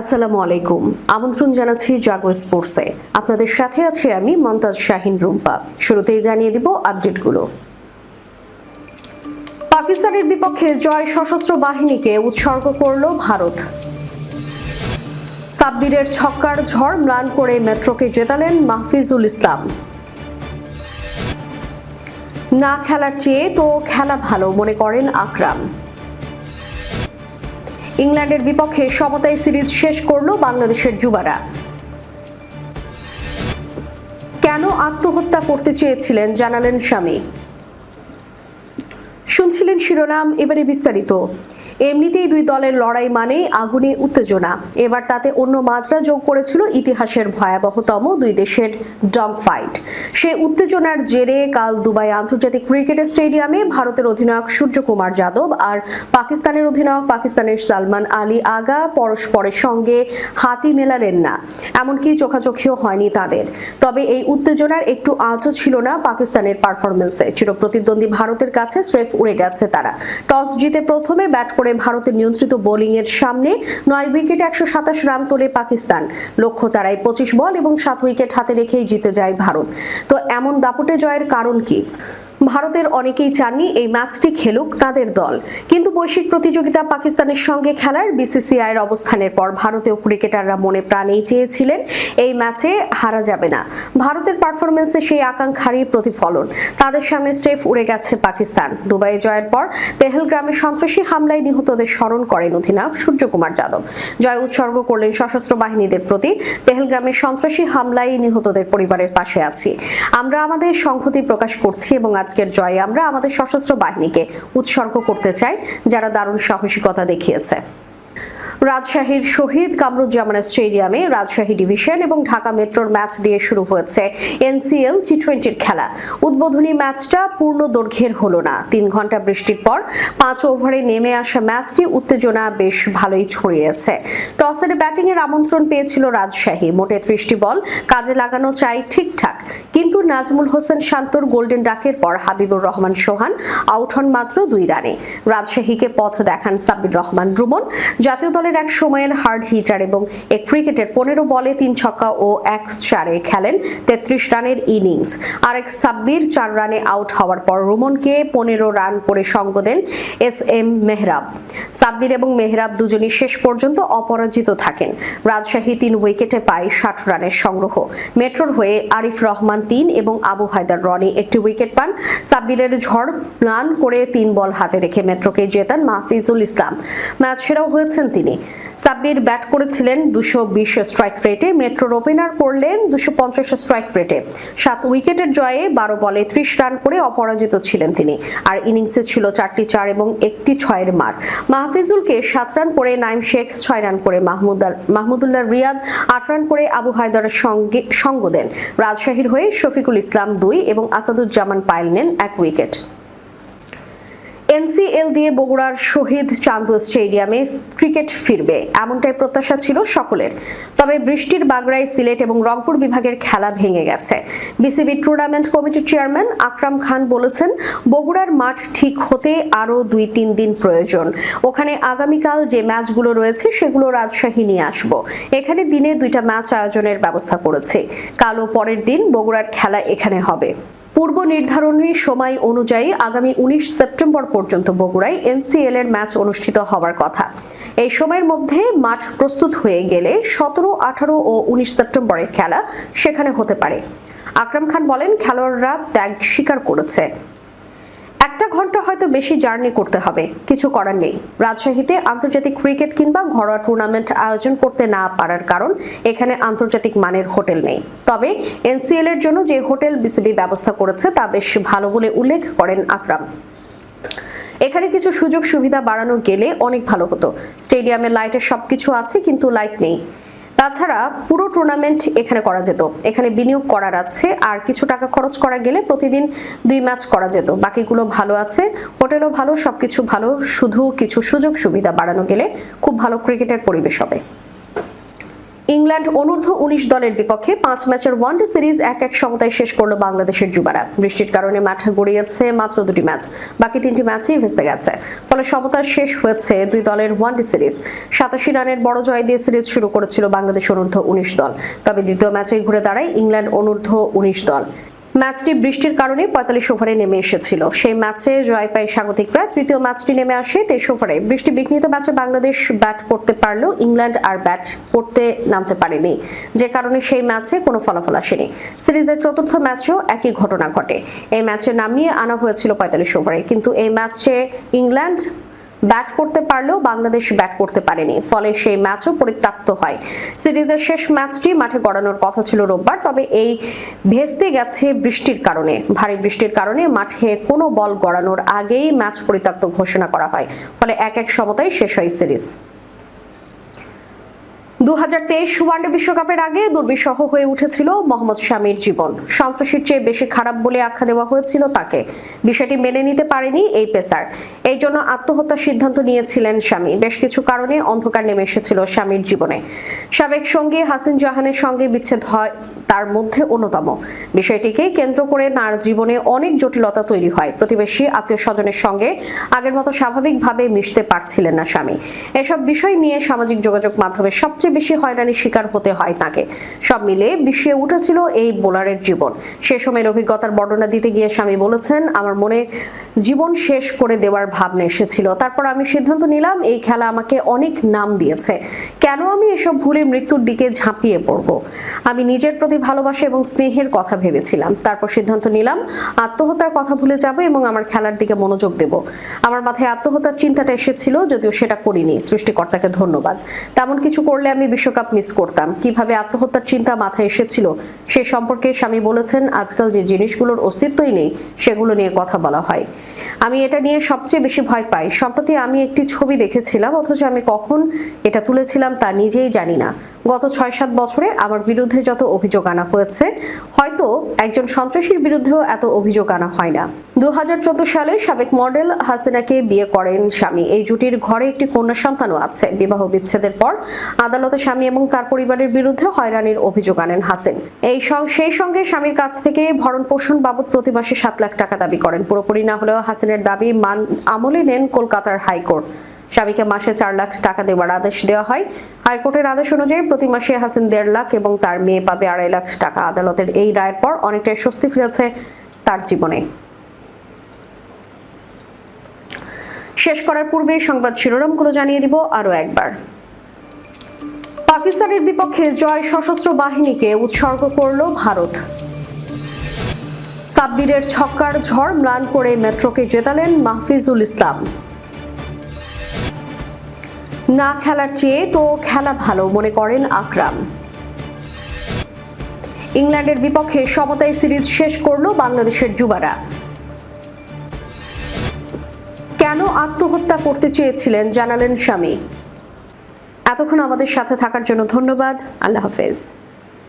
আসসালামু আলাইকুম। আমন্ত্রণ জানাচ্ছি জাগো স্পোর্টসে আপনাদের সাথে আছি আমি মমতাজ শাহিন রুম্পা। শুরুতেই জানিয়ে দিব আপডেটগুলো। পাকিস্তানের বিপক্ষে জয় সশস্ত্র বাহিনীকে উৎসর্গ করল ভারত। সাব্বিরের ছক্কার ঝড় ম্লান করে মেট্রোকে জেতালেন মাহফিজুল ইসলাম। না খেলার চেয়ে তো খেলা ভালো, মনে করেন আকরাম। ইংল্যান্ডের বিপক্ষে সমতায় সিরিজ শেষ করল বাংলাদেশের যুবারা। কেন আত্মহত্যা করতে চেয়েছিলেন জানালেন স্বামী। শুনছিলেন শিরোনাম, এবারে বিস্তারিত। এমনিতেই দুই দলের লড়াই মানেই আগুনে উত্তেজনা। এবার তাতে অন্য মাত্রা যোগ করেছিল ইতিহাসের ভয়াবহতম দুই দেশের ডগ ফাইট সে উত্তেজনার জেরে কাল দুবাই আন্তর্জাতিক ক্রিকেট স্টেডিয়ামে ভারতের অধিনায়ক সূর্যকুমার যাদব আর পাকিস্তানের অধিনায়ক পাকিস্তানের সালমান আলী আগা পরস্পরের সঙ্গে হাতি মেলালেন না। এমনকি চোখাচোখিও হয়নি তাদের। তবে এই উত্তেজনার একটু আঁচও ছিল না পাকিস্তানের পারফরমেন্সে চিরপ্রতিদ্বন্দ্বী ভারতের কাছে স্রেফ উড়ে গেছে তারা। টস জিতে প্রথমে ব্যাট করে ভারতের নিয়ন্ত্রিত বোলিংয়ের সামনে। নয় উইকেটে একশো সাতাশ রান তোলে পাকিস্তান। লক্ষ্য তারাই পঁচিশ বল এবং সাত উইকেট হাতে রেখেই জিতে যায় ভারত। তো এমন দাপুটে জয়ের কারণ কি? ভারতের অনেকেই চাননি এই ম্যাচটি খেলুক তাদের দল। কিন্তু বৈশ্বিক প্রতিযোগিতা পাকিস্তানের সঙ্গে খেলার বিসিসিআইয়ের অবস্থানের পর ভারতীয় ক্রিকেটাররা মনে প্রাণেই চেয়েছিলেন এই ম্যাচে হারা যাবে না। ভারতের পারফরমেন্সে সেই আকাঙ্ক্ষারই প্রতিফলন। তাদের সামনে স্টেফ উড়ে গেছে পাকিস্তান। দুবাইয়ে জয়ের পর পেহেলগ্রামে সন্ত্রাসী হামলায় নিহতদের স্মরণ করেন অধিনায়ক সূর্যকুমার যাদব। জয় উৎসর্গ করলেন সশস্ত্র বাহিনীদের প্রতি। পেহেলগ্রামের সন্ত্রাসী হামলায় নিহতদের পরিবারের পাশে আছি। আমরা আমাদের সংহতি প্রকাশ করছি এবং আজকের জয়ে আমরা আমাদের সশস্ত্র বাহিনীকে উৎসর্গ করতে চাই যারা দারুণ সাহসিকতা দেখিয়েছে। রাজশাহীর শহীদ কামরুজ্জামান স্টেডিয়ামে রাজশাহী ডিভিশন এবং ঢাকা মেট্রোর ম্যাচ দিয়ে শুরু হয়েছে এনসিএল টি টোয়েন্টির খেলা। উদ্বোধনী ম্যাচটা পূর্ণ দৈর্ঘ্যের হলো না। তিন ঘণ্টা বৃষ্টির পর পাঁচ ওভারে নেমে আসা ম্যাচটি উত্তেজনা বেশ ভালোই ছড়িয়েছে। টসের ব্যাটিং এর আমন্ত্রণ পেয়েছিল রাজশাহী। মোটে ত্রিশটি বল কাজে লাগানো চাই ঠিকঠাক। কিন্তু নাজমুল হোসেন শান্তর গোল্ডেন ডাকের পর হাবিবুর রহমান সোহান আউট হন মাত্র দুই রানে। রাজশাহীকে পথ দেখান সাব্বির রহমান রুমন। জাতীয় দলের এক সময়ের হার্ড হিটার এবং এক ক্রিকেটের পনেরো বলে তিন ছক্কা ও এক চারে খেলেন তেত্রিশ রানের ইনিংস। আর এক সাব্বির, চার রানে আউট হওয়ার পর রুমনকে পনেরো রান করে সঙ্গ দেন এস এম মেহরাব। সাব্বির এবং মেহরাব দুজনই শেষ পর্যন্ত অপরাজিত থাকেন। রাজশাহী তিন উইকেটে পায় ষাট রানের সংগ্রহ। মেট্রোর হয়ে আরিফ রহমান তিন এবং আবু হায়দার রনি একটি উইকেট পান। সাব্বিরের ঝড় রান করে তিন বল হাতে রেখে মেট্রোকে জেতান মাহফিজুল ইসলাম। ম্যাচ সেরাও হয়েছেন তিনি। সাব্বির ব্যাট করেছিলেন দুশো বিশ স্ট্রাইক রেটে মেট্রোর ওপেনার করলেন দুশো পঞ্চাশ স্ট্রাইক রেটে সাত উইকেটের জয়ে বারো বলে ত্রিশ রান করে অপরাজিত ছিলেন তিনি। আর ইনিংসে ছিল চারটি চার এবং একটি ছয়ের মার। মাহফিজুলকে সাত রান করে নাইম শেখ, ছয় রান করে মাহমুদ মাহমুদুল্লাহ রিয়াদ, আট রান করে আবু হায়দারের সঙ্গে সঙ্গ দেন। রাজশাহীর হয়ে শফিকুল ইসলাম দুই এবং আসাদুজ্জামান পায়েল নেন এক উইকেট। এনসিএল দিয়ে বগুড়ার শহীদ চান্দু স্টেডিয়ামে ক্রিকেট ফিরবে। এমনটাই প্রত্যাশা ছিল সকলের। তবে বৃষ্টির বাগড়ায় সিলেট এবং রংপুর বিভাগের খেলা ভেঙে গেছে। বিসিবি টুর্নামেন্ট কমিটির চেয়ারম্যান আকরাম খান বলেছেন, বগুড়ার মাঠ ঠিক হতে আরও দুই তিন দিন প্রয়োজন। ওখানে আগামীকাল যে ম্যাচগুলো রয়েছে সেগুলো রাজশাহী নিয়ে আসব। এখানে দিনে দুইটা ম্যাচ আয়োজনের ব্যবস্থা করেছে। কালও পরের দিন বগুড়ার খেলা এখানে হবে। পূর্ব নির্ধারণী সময় অনুযায়ী আগামী উনিশ সেপ্টেম্বর পর্যন্ত বগুড়ায় এনসিএল এর ম্যাচ অনুষ্ঠিত হওয়ার কথা। এই সময়ের মধ্যে মাঠ প্রস্তুত হয়ে গেলে সতেরো, আঠারো ও উনিশ সেপ্টেম্বরের খেলা সেখানে হতে পারে। আকরাম খান বলেন, খেলোয়াড়রা ত্যাগ স্বীকার করেছে। হয়তো বেশি জার্নি করতে হবে। কিছু করার নেই। রাজশাহীতে আন্তর্জাতিক ক্রিকেট কিংবা ঘরোয়া টুর্নামেন্ট আয়োজন করতে না পারার কারণ এখানে আন্তর্জাতিক মানের হোটেল নেই। তবে এনসিএল এর জন্য যে হোটেল বিসিবি ব্যবস্থা করেছে তা বেশ ভালো বলে উল্লেখ করেন আকরাম। এখানে কিছু সুযোগ সুবিধা বাড়ানো গেলে অনেক ভালো হতো। স্টেডিয়ামে লাইটের সবকিছু আছে, কিন্তু লাইট নেই। তাছাড়া পুরো টুর্নামেন্ট এখানে করা যেত। এখানে বিনিয়োগ করার আছে, আর কিছু টাকা খরচ করা গেলে প্রতিদিন দুই ম্যাচ করা যেত। বাকিগুলো ভালো আছে হোটেলও ভালো, সবকিছু ভালো, শুধু কিছু সুযোগ সুবিধা বাড়ানো গেলে খুব ভালো ক্রিকেটের পরিবেশ হবে। ইংল্যান্ড অনূর্ধ্ব উনিশ দলের বিপক্ষে পাঁচ ম্যাচের ওয়ানডে সিরিজ এক এক সমতায় শেষ করল বাংলাদেশের যুবারা। বৃষ্টির কারণে মাঠে গড়িয়েছে মাত্র দুটি ম্যাচ। বাকি তিনটি ম্যাচই ভেস্তে গেছে। ফলে সমতার শেষ হয়েছে দুই দলের ওয়ানডে সিরিজ। সাতাশি রানের বড় জয় দিয়ে সিরিজ শুরু করেছিল বাংলাদেশ অনূর্ধ্ব উনিশ দল। তবে দ্বিতীয় ম্যাচেই ঘুরে দাঁড়ায় ইংল্যান্ড অনূর্ধ্ব উনিশ দল। ম্যাচটি বৃষ্টির কারণে পঁয়তাল্লিশ ওভারে নেমে এসেছিল। সেই ম্যাচে জয় পায় স্বাগতিকরা। তৃতীয় ম্যাচটি নেমে আসে তেইশ ওভারে। বৃষ্টি বিঘ্নিত ম্যাচে বাংলাদেশ ব্যাট করতে পারলেও ইংল্যান্ড আর ব্যাট করতে নামতে পারেনি। যে কারণে সেই ম্যাচে কোনো ফলাফল আসেনি। সিরিজের চতুর্থ ম্যাচেও একই ঘটনা ঘটে। এই ম্যাচে নামিয়ে আনা হয়েছিল পঁয়তাল্লিশ ওভারে। কিন্তু এই ম্যাচে ইংল্যান্ড ব্যাট করতে পারলেও বাংলাদেশ ব্যাট করতে পারেনি। ফলে সেই ম্যাচও পরিত্যক্ত হয়। সিরিজের শেষ ম্যাচটি মাঠে গড়ানোর কথা ছিল রোববার, তবে এই ভেস্তে গেছে বৃষ্টির কারণে। ভারী বৃষ্টির কারণে মাঠে কোনো বল গড়ানোর আগেই ম্যাচ পরিত্যক্ত ঘোষণা করা হয়। ফলে এক এক সমতায় শেষ হয় সিরিজ। দু হাজার তেইশ ওয়ানডে বিশ্বকাপের আগে দুর্বিষহ হয়ে উঠেছিল মোহাম্মদ শামীর জীবন। সন্ত্রাসীর চেয়ে বেশি খারাপ বলে আখ্যা দেওয়া হয়েছিল তাকে। বিষয়টি মেনে নিতে পারেনি এই পেসার। এই জন্য আত্মহত্যার সিদ্ধান্ত নিয়েছিলেন স্বামী বেশ কিছু কারণে অন্ধকার নেমে এসেছিল স্বামীর জীবনে। সাবেক সঙ্গী হাসিন জাহানের সঙ্গে বিচ্ছেদ হয় তার মধ্যে অন্যতম। বিষয়টিকে কেন্দ্র করে তার জীবনে অনেক জটিলতা তৈরি হয়। প্রতিবেশী আত্মীয় স্বজনের সঙ্গে আগের মতো স্বাভাবিকভাবে মিশতে পারছিলেন না স্বামী এসব বিষয় নিয়ে সামাজিক যোগাযোগ মাধ্যমে সবচেয়ে বেশি হয়রানির শিকার হতে হয় তাকে। সব মিলে বিষয়ে উঠেছিল এই বোলারের জীবন। সে সময়ের অভিজ্ঞতার বর্ণনা দিতে গিয়ে স্বামী বলেছেন, আমার মনে জীবন শেষ করে দেওয়ার ভাবনা এসেছিল। তারপর আমি সিদ্ধান্ত নিলাম, এই খেলা আমাকে অনেক নাম দিয়েছে। কেন আমি এসব ভুলে মৃত্যুর দিকে ঝাঁপিয়ে পড়ব? আমি নিজের প্রতি ভালোবাসা এবং স্নেহের কথা ভেবেছিলাম। তারপর সিদ্ধান্ত নিলাম, আত্মহত্যার কথা ভুলে যাব এবং আমার খেলার দিকে মনোযোগ দেব। আমার মাথায় আত্মহত্যার চিন্তাটা এসেছিল, যদিও সেটা করিনি। সৃষ্টিকর্তাকে ধন্যবাদ। তেমন কিছু করলে আমি বিশ্বকাপ মিস করতাম। কীভাবে আত্মহত্যার চিন্তা মাথায় এসেছিল সে সম্পর্কে স্বামী বলেছেন, আজকাল যে জিনিসগুলোর অস্তিত্বই নেই, সেগুলো নিয়ে কথা বলা হয়। আমি এটা নিয়ে সবচেয়ে বেশি ভয় পাই। সম্প্রতি আমি একটি ছবি দেখেছিলাম, অথচ আমি কখন এটা তুলেছিলাম তা নিজেই জানি না। গত ছয় সাত বছরে আমার বিরুদ্ধে যত অভিযোগ আনা হয়েছে, হয়তো একজন সন্ত্রাসীর বিরুদ্ধেও এত অভিযোগ আনা হয় না। দুহাজার চোদ্দ সালে সাবেক মডেল হাসিনাকে বিয়ে করেন স্বামী। এই জুটির ঘরে একটি কন্যা সন্তানও আছে। বিবাহ বিচ্ছেদের পর আদালতে স্বামী এবং তার পরিবারের বিরুদ্ধে হয়রানির অভিযোগ আনেন হাসিন। এই সেই সঙ্গে স্বামীর কাছ থেকে ভরণ পোষণ বাবদ প্রতি মাসে সাত লাখ টাকা দাবি করেন। পুরোপুরি না হলেও হাসিনের দাবি মান আমলে নেন কলকাতার হাইকোর্ট। স্বামীকে মাসে চার লাখ টাকা দেওয়ার আদেশ দেওয়া হয়। হাইকোর্টের আদেশ অনুযায়ী প্রতি মাসে হাসিন দেড় লাখ এবং তার মেয়ে পাবে আড়াই লাখ টাকা। আদালতের এই রায়ের পর অনেকটাই স্বস্তি ফিরেছে তার জীবনে। শেষ করার পূর্বে সংবাদ শিরোনামগুলো জানিয়ে দিব আরও একবার। পাকিস্তানের বিপক্ষে জয় সশস্ত্র বাহিনীকে উৎসর্গ করল ভারত। সাব্বিরের ছক্কার ঝড় ম্লান করে মেট্রোকে জেতালেন মাহফিজুল ইসলাম। না খেলার চেয়ে তো খেলা ভালো মনে করেন আকরাম। ইংল্যান্ডের বিপক্ষে সমতায় সিরিজ শেষ করল বাংলাদেশের যুবারা। কেন আত্মহত্যা করতে চেয়েছিলেন জানালেন স্বামী। এতক্ষণ আমাদের সাথে থাকার জন্য ধন্যবাদ। আল্লাহ হাফেজ।